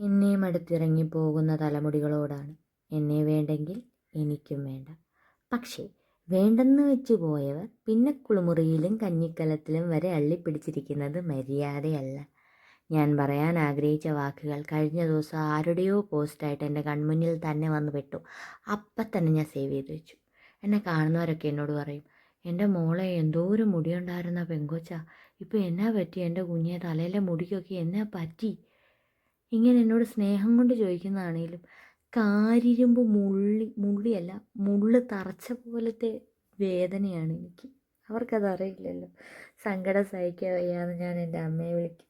എന്നെയും അടുത്തിറങ്ങി പോകുന്ന തലമുടികളോടാണ്. എന്നെ വേണ്ടെങ്കിൽ എനിക്കും വേണ്ട. പക്ഷേ വേണ്ടെന്ന് വെച്ച് പോയവർ പിന്നെ കുളിമുറിയിലും കഞ്ഞിക്കലത്തിലും വരെ അള്ളിപ്പിടിച്ചിരിക്കുന്നത് മര്യാദയല്ല. ഞാൻ പറയാൻ ആഗ്രഹിച്ച വാക്കുകൾ കഴിഞ്ഞ ദിവസം ആരുടെയോ പോസ്റ്റായിട്ട് എന്റെ കൺമുന്നിൽ തന്നെ വന്ന് പെട്ടു. അപ്പം തന്നെ ഞാൻ സേവ് ചെയ്ത് വെച്ചു. എന്നെ കാണുന്നവരൊക്കെ എന്നോട് പറയും എന്റെ മോളെ എന്തോ ഒരു മുടിയുണ്ടായിരുന്ന പെങ്കോച്ച. ഇപ്പോൾ എന്നാ പറ്റി? എന്റെ കുഞ്ഞെ തലയിലെ മുടിക്കൊക്കെ എന്നാ പറ്റി? ഇങ്ങനെ എന്നോട് സ്നേഹം കൊണ്ട് ചോദിക്കുന്നതാണേലും കാരിരുമ്പ് മുള്ളി മുള്ളിയല്ല മുള്ള് തറച്ച പോലത്തെ വേദനയാണ് എനിക്ക്. അവർക്കത് അറിയില്ലല്ലോ സങ്കടം സഹിക്കാൻ വയ്യാന്ന് ഞാൻ എന്റെ അമ്മയെ വിളിക്കും.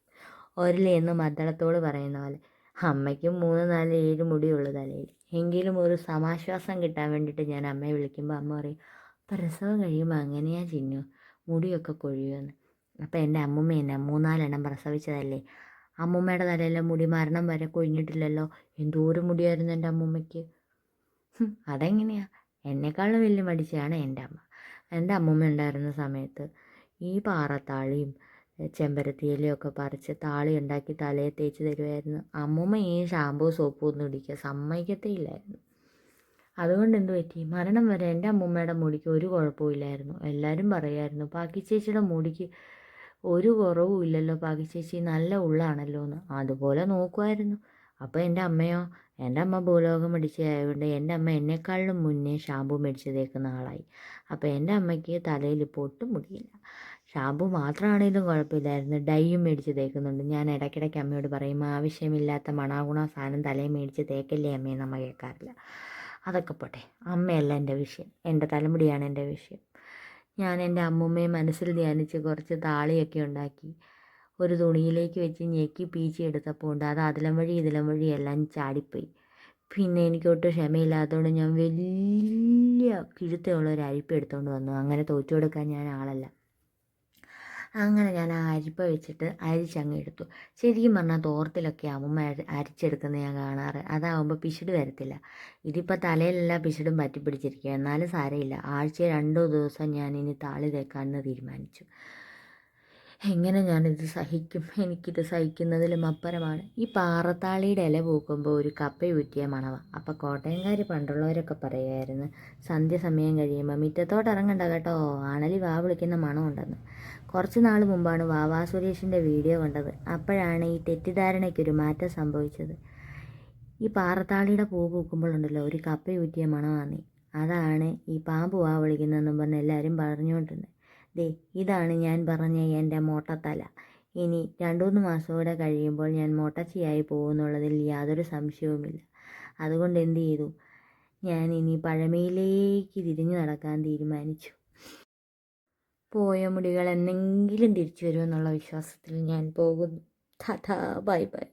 ഒരലെന്ന് മദ്ദളത്തോട് പറയുന്ന പോലെ അമ്മയ്ക്കും മൂന്ന് നാല് ഏഴ് മുടിയുള്ള തലയിൽ. എങ്കിലും ഒരു സമാശ്വാസം കിട്ടാൻ വേണ്ടിയിട്ട് ഞാൻ അമ്മയെ വിളിക്കുമ്പോൾ അമ്മ പറയും പ്രസവം കഴിയുമ്പോൾ അങ്ങനെയാ ചിന്നു മുടിയൊക്കെ കൊഴിയുമെന്ന്. അപ്പോൾ എന്റെ അമ്മൂമ്മ എന്നെ മൂന്നാലെണ്ണം പ്രസവിച്ചതല്ലേ? അമ്മൂമ്മയുടെ തലയിലെ മുടി മരണം വരെ കൊഴിഞ്ഞിട്ടില്ലല്ലോ. എന്തോരം മുടിയായിരുന്നു എന്റെ അമ്മൂമ്മയ്ക്ക്. അതെങ്ങനെയാ? എന്നെക്കാളും വലിയ മടിച്ചാണ് എന്റെ അമ്മ. എന്റെ അമ്മൂമ്മ ഉണ്ടായിരുന്ന സമയത്ത് ഈ പാറത്താളിയും ചെമ്പരത്തിയിലയും ഒക്കെ പറിച്ച് താളി ഉണ്ടാക്കി തലയെ തേച്ച് തരുമായിരുന്നു അമ്മൂമ്മ ഈ ഷാമ്പൂ സോപ്പും ഒന്നും ഇടിക്കുക സമ്മതിക്കത്തേ ഇല്ലായിരുന്നു. അതുകൊണ്ട് എന്ത് പറ്റി? മരണം വരെ എന്റെ അമ്മൂമ്മയുടെ മുടിക്ക് ഒരു കുഴപ്പമില്ലായിരുന്നു എല്ലാവരും പറയുമായിരുന്നു പാക്കി ചേച്ചിയുടെ മുടിക്ക് ഒരു കുറവും ഇല്ലല്ലോ പാകിച്ചേച്ചി ചേച്ചി നല്ല ഉള്ളാണല്ലോ എന്ന് അതുപോലെ നോക്കുമായിരുന്നു അപ്പോൾ എന്റെ അമ്മയോ എന്റെ അമ്മ ഭൂലോകം മേടിച്ചതായതുകൊണ്ട് എന്റെ അമ്മ എന്നെക്കാളും മുന്നേ ഷാമ്പു മേടിച്ചതേക്കുന്ന ആളായി. അപ്പോൾ എന്റെ അമ്മയ്ക്ക് തലയിൽ ഇപ്പോൾ ഒട്ടും മുടിയില്ല. ഷാമ്പു മാത്രമാണെങ്കിലും കുഴപ്പമില്ലായിരുന്നു. ഡൈയും മേടിച്ച് തേക്കുന്നുണ്ട് ഞാൻ ഇടയ്ക്കിടയ്ക്ക് അമ്മയോട് പറയും ആവശ്യമില്ലാത്ത മണാഗുണ സാധനം തലയിൽ മേടിച്ച് തേക്കല്ലേ അമ്മയെ നമ്മ കേൾക്കാറില്ല. അതൊക്കെ പോട്ടെ. അമ്മയല്ല എന്റെ വിഷയം. എന്റെ തലമുടിയാണ് എന്റെ വിഷയം. ഞാൻ എന്റെ അമ്മുമ്മയെ മനസ്സിൽ ധ്യാനിച്ച് കുറച്ച് താളിയൊക്കെ ഉണ്ടാക്കി. ഒരു തുണിയിലേക്ക് വെച്ച് ഞെക്കി പീച്ചി എടുത്തപ്പോൾ ഉണ്ട്. അത് അതിലം വഴി ഇതിലം വഴി എല്ലാം ചാടിപ്പോയി. പിന്നെ എനിക്കൊട്ടും ക്ഷമയില്ലാത്തതുകൊണ്ട് ഞാൻ വലിയ കിഴുത്തയുള്ള ഒരു അരിപ്പ് എടുത്തുകൊണ്ട് വന്നു. അങ്ങനെ തോറ്റു കൊടുക്കാൻ ഞാൻ ആളല്ല. അങ്ങനെ ഞാൻ ആ അരിപ്പ വെച്ചിട്ട് അരിച്ചങ്ങ് എടുത്തു. ശരിക്കും പറഞ്ഞാൽ തോർത്തിലൊക്കെ അമ്മ അരി അരിച്ചെടുക്കുന്നത് ഞാൻ കാണാറ്. അതാവുമ്പോൾ പിശുട് വരത്തില്ല. ഇതിപ്പോൾ തലയിലെല്ലാം പിശുടും പറ്റിപ്പിടിച്ചിരിക്കുക എന്നാലും സാരമില്ല. ആഴ്ച രണ്ടോ ദിവസം ഞാൻ ഇനി താളി തേക്കാമെന്ന് തീരുമാനിച്ചു. എങ്ങനെ ഞാനിത് സഹിക്കും? എനിക്കിത് സഹിക്കുന്നതിലും അപ്പുറമാണ്. ഈ പാറത്താളിയുടെ ഇല പൂക്കുമ്പോൾ ഒരു കപ്പ ഊറ്റിയ മണവ. അപ്പോൾ കോട്ടയംകാർ പണ്ടുള്ളവരൊക്കെ പറയുമായിരുന്നു സന്ധ്യ സമയം കഴിയുമ്പോൾ മിറ്റത്തോട്ട് ഇറങ്ങണ്ട കേട്ടോ. ആണലി വാ വിളിക്കുന്ന മണമുണ്ടെന്ന് കുറച്ച് നാൾ മുമ്പാണ് വാവാ സുരേഷിന്റെ വീഡിയോ കണ്ടത്. അപ്പോഴാണ് ഈ തെറ്റിദ്ധാരണയ്ക്കൊരു മാറ്റം സംഭവിച്ചത്. ഈ പാറത്താളിയുടെ പൂ പൂക്കുമ്പോഴുണ്ടല്ലോ ഒരു കപ്പ ഊറ്റിയ മണമാണ് അതാണ് ഈ പാമ്പ് വാ വിളിക്കുന്നതെന്നും പറഞ്ഞ് എല്ലാവരും പറഞ്ഞുകൊണ്ടിരുന്നത് ദേ ഇതാണ് ഞാൻ പറഞ്ഞ എന്റെ മോട്ടത്തല. ഇനി രണ്ടു മൂന്ന് മാസം കൂടെ കഴിയുമ്പോൾ ഞാൻ മോട്ടച്ചിയായി പോകുമെന്നുള്ളതിൽ യാതൊരു സംശയവുമില്ല. അതുകൊണ്ട് എന്തു ചെയ്തു? ഞാൻ ഇനി പഴമയിലേക്ക് തിരിഞ്ഞു നടക്കാൻ തീരുമാനിച്ചു. പോയ മുടികൾ എന്നെങ്കിലും തിരിച്ചു വരുമെന്നുള്ള വിശ്വാസത്തിൽ ഞാൻ പോകുന്നു. Bye bye.